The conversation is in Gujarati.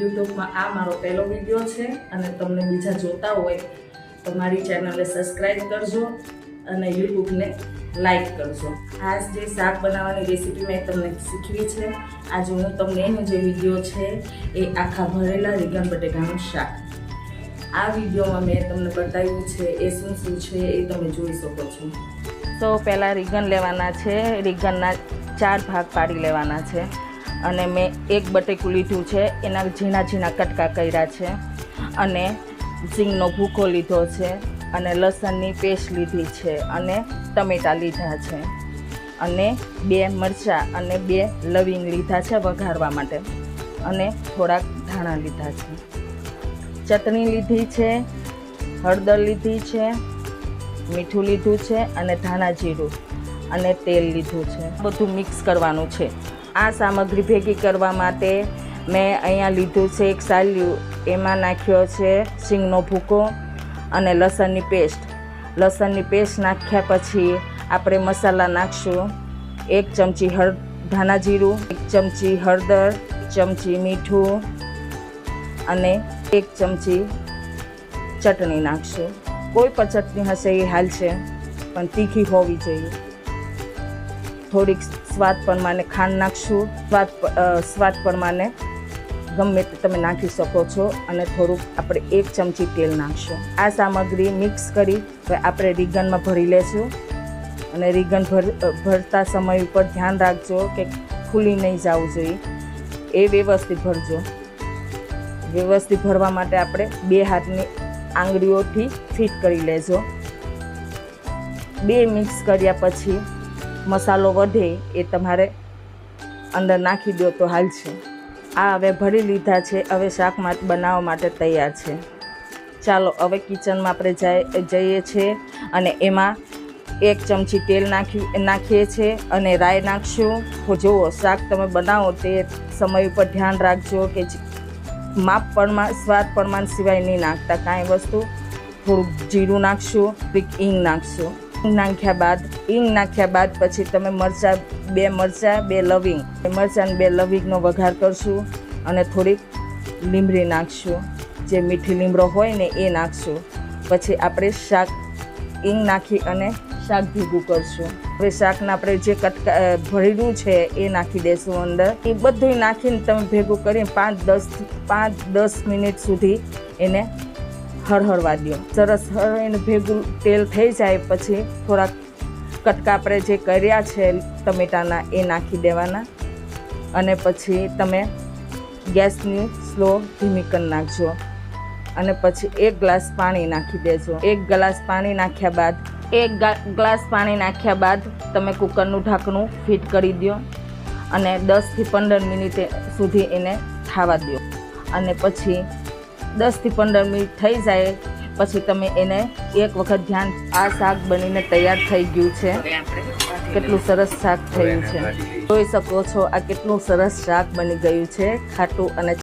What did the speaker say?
યુટ્યુબમાં આ મારો પહેલો વીડિયો છે અને તમને બીજા જોતા હોય તો મારી ચેનલને સબસ્ક્રાઈબ કરજો અને યુટ્યુબને લાઈક કરજો. આ જે શાક બનાવવાની રેસીપી મેં તમને શીખવી છે, આજે હું તમને એનો જે વીડિયો છે એ આખા ભરેલા રીંગણ બટેકાનું શાક. આ વિડીયોમાં મેં તમને બતાવ્યું છે એ શું શું છે એ તમે જોઈ શકો છો. તો પહેલાં રીંગણ લેવાના છે, રીંગણના ચાર ભાગ પાડી લેવાના છે. અને મેં એક બટેકું લીધું છે, એના ઝીણા ઝીણા કટકા કર્યા છે અને ઝીંગનો ભૂકો લીધો છે અને લસણની પેસ્ટ લીધી છે અને ટમેટાં લીધા છે અને બે મરચાં અને બે લવિંગ લીધા છે વઘારવા માટે અને થોડાક ધાણા લીધા છે. ચટણી લીધી છે, હળદર લીધી છે, મીઠું લીધું છે અને ધાણા જીરું અને તેલ લીધું છે. બધું મિક્સ કરવાનું છે. આ સામગ્રી ભેગી કરવા માટે મેં અહીંયા લીધું છે એક સાલ્યું. એમાં નાખ્યો છે સિંગનો ભૂકો અને લસણની પેસ્ટ. લસણની પેસ્ટ નાખ્યા પછી આપણે મસાલા નાખશું. એક ચમચી હળ, ધાણા જીરું, એક ચમચી હળદર, ચમચી મીઠું અને એક ચમચી ચટણી નાખશું. કોઈ પણ ચટણી હશે એ હાલશે પણ તીખી હોવી જોઈએ. થોડીક સ્વાદ પ્રમાણે ખાંડ નાખશું. સ્વાદ સ્વાદ પ્રમાણે ગમે તે તમે નાખી શકો છો અને થોડુંક આપણે એક ચમચી તેલ નાખશું. આ સામગ્રી મિક્સ કરી આપણે રીગનમાં ભરી લેશું. અને રીગન ભર ભરતા સમય ઉપર ધ્યાન રાખજો કે ખુલી નહીં જવું જોઈએ. એ વ્યવસ્થિત ભરજો. વ્યવસ્થિત ભરવા માટે આપણે બે હાથની આંગળીઓથી ફિટ કરી લેજો. બે મિક્સ કર્યા પછી મસાલો વધે એ તમારે અંદર નાખી દો તો હાલશે આ હવે ભરી લીધા છે, હવે શાકમાં બનાવવા માટે તૈયાર છે. ચાલો, હવે કિચનમાં આપણે જઈએ છીએ અને એમાં એક ચમચી તેલ નાખી, નાખીએ છીએ અને રાઈ નાખશું. જુઓ, શાક તમે બનાવો તે સમય ઉપર ધ્યાન રાખજો કે માપ પ્રમાણ, સ્વાદ પ્રમાણ સિવાય નહીં નાખતા. કાંઈ વસ્તુ થોડુંક જીરું નાખશું ઈંગ નાખશું. નાખ્યા બાદ, ઈંગ નાખ્યા બાદ પછી તમે મરચાં, બે મરચાં, બે લવિંગ. મરચાં બે લવિંગનો વઘાર કરશું અને થોડીક લીમડી નાખશું. જે મીઠી લીમડો હોય ને એ નાખશું. પછી આપણે શાક, ઈંગ નાખી અને શાક ભેગું કરશું. હવે શાકને આપણે જે કટકા ભરેલું છે એ નાખી દેશું અંદર. એ બધું નાખીને તમે ભેગું કરીને પાંચ દસ પાંચ દસ મિનિટ સુધી એને હળહળવા દો સરસ હળવીને ભેગું તેલ થઈ જાય પછી થોડાક કટકા આપણે જે કર્યા છે ટમેટાના એ નાખી દેવાના. અને પછી તમે ગેસની સ્લો ધીમી કરી નાખજો. અને પછી એક ગ્લાસ પાણી નાખી દેજો. એક ગ્લાસ પાણી નાખ્યા બાદ, એક ગ્લાસ પાણી નાખ્યા બાદ તમે કુકરનું ઢાંકણું ફિટ કરી દો અને દસથી પંદર મિનિટ સુધી એને ખાવા દો અને પછી દસથી પંદર મિનિટ થઈ જાય પછી તમે એને એક વખત ધ્યાન આ શાક બનીને તૈયાર થઈ ગયું છે. કેટલું સરસ શાક થયું છે. જોઈ શકો છો આ કેટલું સરસ શાક બની ગયું છે ખાટું અને